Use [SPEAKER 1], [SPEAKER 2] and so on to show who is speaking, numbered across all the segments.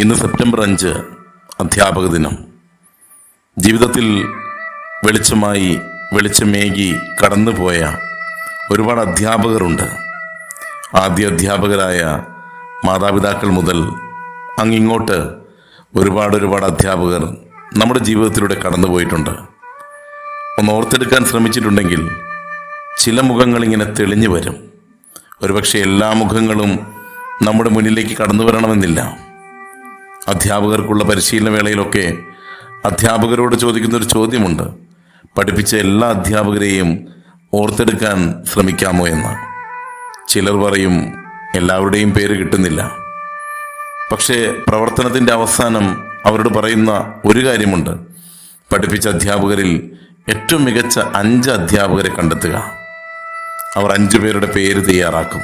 [SPEAKER 1] ഇന്ന് സെപ്റ്റംബർ അഞ്ച് അധ്യാപക ദിനം. ജീവിതത്തിൽ വെളിച്ചമായി വെളിച്ചമേകി കടന്നുപോയ ഒരുപാട് അധ്യാപകരുണ്ട്. ആദ്യ അധ്യാപകരായ മാതാപിതാക്കൾ മുതൽ അങ്ങിങ്ങോട്ട് ഒരുപാട് ഒരുപാട് അധ്യാപകർ നമ്മുടെ ജീവിതത്തിലൂടെ കടന്നുപോയിട്ടുണ്ട്. ഒന്ന് ഓർത്തെടുക്കാൻ ശ്രമിച്ചിട്ടുണ്ടെങ്കിൽ ചില മുഖങ്ങൾ ഇങ്ങനെ തെളിഞ്ഞു വരും. ഒരുപക്ഷെ എല്ലാ മുഖങ്ങളും നമ്മുടെ മുന്നിലേക്ക് കടന്നു വരണമെന്നില്ല. അധ്യാപകർക്കുള്ള പരിശീലന വേളയിലൊക്കെ അധ്യാപകരോട് ചോദിക്കുന്ന ഒരു ചോദ്യമുണ്ട്. പഠിപ്പിച്ച എല്ലാ അധ്യാപകരെയും ഓർത്തെടുക്കാൻ ശ്രമിക്കാമോ എന്ന്. ചിലർ പറയും എല്ലാവരുടെയും പേര് കിട്ടുന്നില്ല. പക്ഷേ പ്രവർത്തനത്തിന്റെ അവസാനം അവരോട് പറയുന്ന ഒരു കാര്യമുണ്ട്. പഠിപ്പിച്ച അധ്യാപകരിൽ ഏറ്റവും മികച്ച അഞ്ച് അധ്യാപകരെ കണ്ടെത്തുക. അവർ അഞ്ചു പേരുടെ പേര് തയ്യാറാക്കും.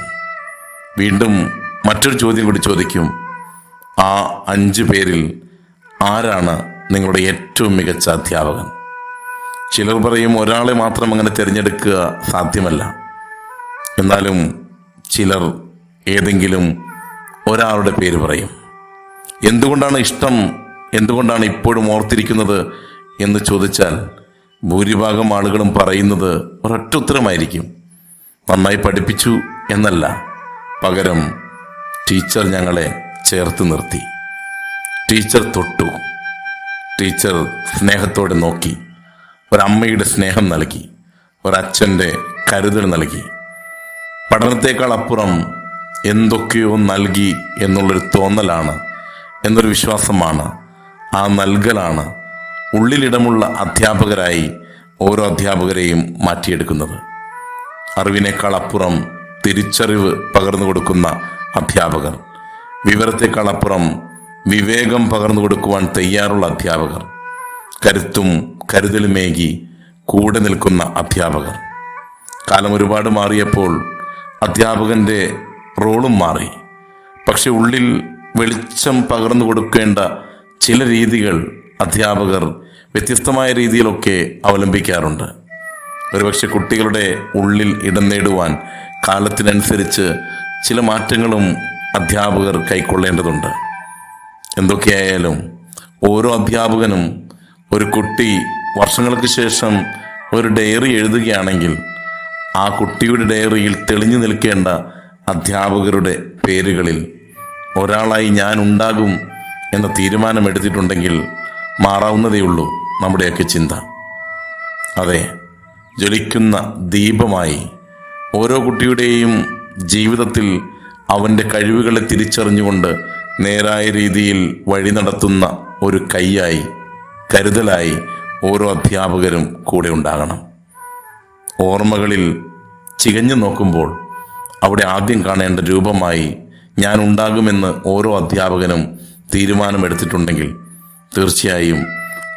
[SPEAKER 1] വീണ്ടും മറ്റൊരു ചോദ്യം കൂടി ചോദിക്കും. ആ അഞ്ചു പേരിൽ ആരാണ് നിങ്ങളുടെ ഏറ്റവും മികച്ച അധ്യാപകൻ? ചിലർ പറയും ഒരാളെ മാത്രം അങ്ങനെ തിരഞ്ഞെടുക്കുക സാധ്യമല്ല. എന്നാലും ചിലർ ഏതെങ്കിലും ഒരാളുടെ പേര് പറയും. എന്തുകൊണ്ടാണ് ഇഷ്ടം? എന്തുകൊണ്ടാണ് ഇപ്പോഴും ഓർത്തിരിക്കുന്നത്? എന്ന് ചോദിച്ചാൽ ഭൂരിഭാഗം ആളുകളും പറയുന്നത് ഒരൊറ്റ ഉത്തരമായിരിക്കും നന്നായി പഠിപ്പിച്ചു എന്നല്ല പകരം ടീച്ചർ ഞങ്ങളെ ചേർത്ത് നിർത്തി. ടീച്ചർ തൊട്ടു. ടീച്ചർ സ്നേഹത്തോടെ നോക്കി. ഒരമ്മയുടെ സ്നേഹം നൽകി. ഒരച്ഛന്റെ കരുതൽ നൽകി. പഠനത്തേക്കാൾ അപ്പുറം എന്തൊക്കെയോ നൽകി എന്നുള്ളൊരു തോന്നലാണ് എന്നൊരു വിശ്വാസമാണ്. ആ നൽകലാണ് ഉള്ളിലിടമുള്ള അധ്യാപകരായി ഓരോ അധ്യാപകരെയും മാറ്റിയെടുക്കുന്നത്. അറിവിനേക്കാൾ അപ്പുറം തിരിച്ചറിവ് പകർന്നു കൊടുക്കുന്ന അധ്യാപകർ. വിവരത്തേക്കാൾ അപ്പുറം വിവേകം പകർന്നു കൊടുക്കുവാൻ തയ്യാറുള്ള അധ്യാപകർ. കരുത്തും കരുതലുമേകി കൂടെ നിൽക്കുന്ന അധ്യാപകർ. കാലം ഒരുപാട് മാറിയപ്പോൾ അധ്യാപകന്റെ റോളും മാറി. പക്ഷെ ഉള്ളിൽ വെളിച്ചം പകർന്നു കൊടുക്കേണ്ട ചില രീതികൾ അധ്യാപകർ വ്യത്യസ്തമായ രീതിയിലൊക്കെ അവലംബിക്കാറുണ്ട്. ഒരുപക്ഷെ കുട്ടികളുടെ ഉള്ളിൽ ഇടം നേടുവാൻ കാലത്തിനനുസരിച്ച് ചില മാറ്റങ്ങളും അധ്യാപകർ കൈക്കൊള്ളേണ്ടതുണ്ട്. എന്തൊക്കെയായാലും ഓരോ അധ്യാപകനും ഒരു കുട്ടി വർഷങ്ങൾക്ക് ശേഷം ഒരു ഡയറി എഴുതുകയാണെങ്കിൽ ആ കുട്ടിയുടെ ഡയറിയിൽ തെളിഞ്ഞു നിൽക്കേണ്ട അധ്യാപകരുടെ പേരുകളിൽ ഒരാളായി ഞാൻ ഉണ്ടാകും എന്ന തീരുമാനമെടുത്തിട്ടുണ്ടെങ്കിൽ മാറാവുന്നതേയുള്ളൂ നമ്മുടെയൊക്കെ ചിന്ത. അതെ ജ്വലിക്കുന്ന ദീപമായി ഓരോ കുട്ടിയുടെയും ജീവിതത്തിൽ അവന്റെ കഴിവുകളെ തിരിച്ചറിഞ്ഞുകൊണ്ട് നേരായ രീതിയിൽ വഴി നടത്തുന്ന ഒരു കൈയായി കരുതലായി ഓരോ അധ്യാപകരും കൂടെ ഉണ്ടാകണം. ഓർമ്മകളിൽ ചികഞ്ഞു നോക്കുമ്പോൾ അവിടെ ആദ്യം കാണേണ്ട രൂപമായി ഞാൻ ഉണ്ടാകുമെന്ന് ഓരോ അധ്യാപകനും തീരുമാനമെടുത്തിട്ടുണ്ടെങ്കിൽ തീർച്ചയായും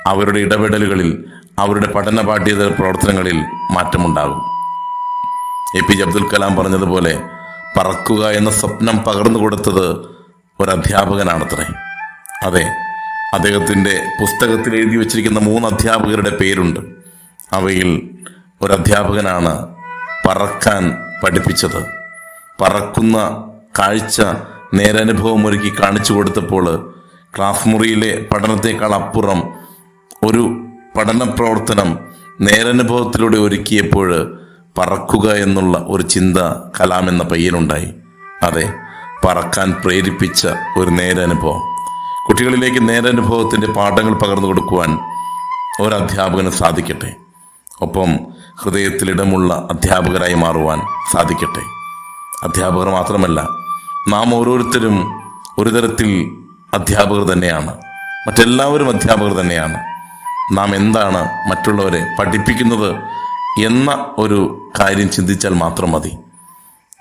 [SPEAKER 1] അവരുടെ ഇടപെടലുകളിൽ അവരുടെ പഠന പാഠ്യേതര പ്രവർത്തനങ്ങളിൽ മാറ്റമുണ്ടാകും. A P J Abdul Kalam പറഞ്ഞതുപോലെ പറക്കുക എന്ന സ്വപ്നം പകർന്നു കൊടുത്തത് ഒരു അധ്യാപകനാണത്രേ അതെ അദ്ദേഹത്തിന്റെ പുസ്തകത്തിൽ എഴുതി വച്ചിരിക്കുന്ന മൂന്ന് അധ്യാപകരുടെ പേരുണ്ട്. അവയിൽ ഒരു അധ്യാപകനാണ് പറക്കാൻ പഠിപ്പിച്ചത്. പറക്കുന്ന കാഴ്ച നേരനുഭവം ഒരുക്കി കാണിച്ചു കൊടുത്തപ്പോൾ ക്ലാസ് മുറിയിലെ പഠനത്തെക്കാൾ അപ്പുറം ഒരു പഠന പ്രവർത്തനം നേരനുഭവത്തിലൂടെ ഒരുക്കിയപ്പോൾ പറക്കുക എന്നുള്ള ഒരു ചിന്ത കലാം എന്ന പയ്യനുണ്ടായി. അതെ പറക്കാൻ പ്രേരിപ്പിച്ച ഒരു നേരനുഭവം. കുട്ടികളിലേക്ക് നേരനുഭവത്തിന്റെ പാഠങ്ങൾ പകർന്നു കൊടുക്കുവാൻ ഒരധ്യാപകന് സാധിക്കട്ടെ. ഒപ്പം ഹൃദയത്തിലിടമുള്ള അധ്യാപകരായി മാറുവാൻ സാധിക്കട്ടെ. അധ്യാപകർ മാത്രമല്ല നാം ഓരോരുത്തരും ഒരു തരത്തിൽ അധ്യാപകർ തന്നെയാണ്. മറ്റെല്ലാവരും അധ്യാപകർ തന്നെയാണ്. നാം എന്താണ് മറ്റുള്ളവരെ പഠിപ്പിക്കുന്നത് എന്ന ഒരു കാര്യം ചിന്തിച്ചാൽ മാത്രം മതി.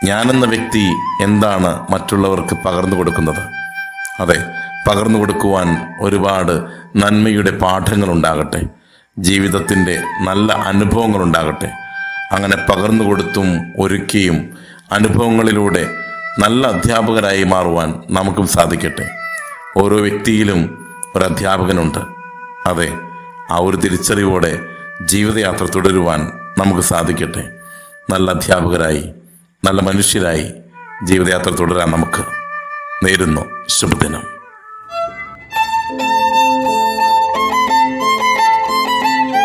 [SPEAKER 1] ഞാനെന്ന വ്യക്തി എന്താണ് മറ്റുള്ളവർക്ക് പകർന്നു കൊടുക്കുന്നത്? അതെ പകർന്നു കൊടുക്കുവാൻ ഒരുപാട് നന്മയുടെ പാഠങ്ങൾ ഉണ്ടാകട്ടെ. ജീവിതത്തിന്റെ നല്ല അനുഭവങ്ങൾ ഉണ്ടാകട്ടെ. അങ്ങനെ പകർന്നു കൊടുത്തും ഒരുക്കിയും അനുഭവങ്ങളിലൂടെ നല്ല അധ്യാപകരായി മാറുവാൻ നമുക്കും സാധിക്കട്ടെ. ഓരോ വ്യക്തിയിലും ഒരു അധ്യാപകനുണ്ട്. അതെ ആ ഒരു തിരിച്ചറിവോടെ ജീവിതയാത്ര തുടരുവാൻ നമുക്ക് സാധിക്കട്ടെ. നല്ല അധ്യാപകരായി നല്ല മനുഷ്യരായി ജീവിതയാത്ര തുടരാൻ നമുക്ക് നേരുന്നു. ശുഭദിനം.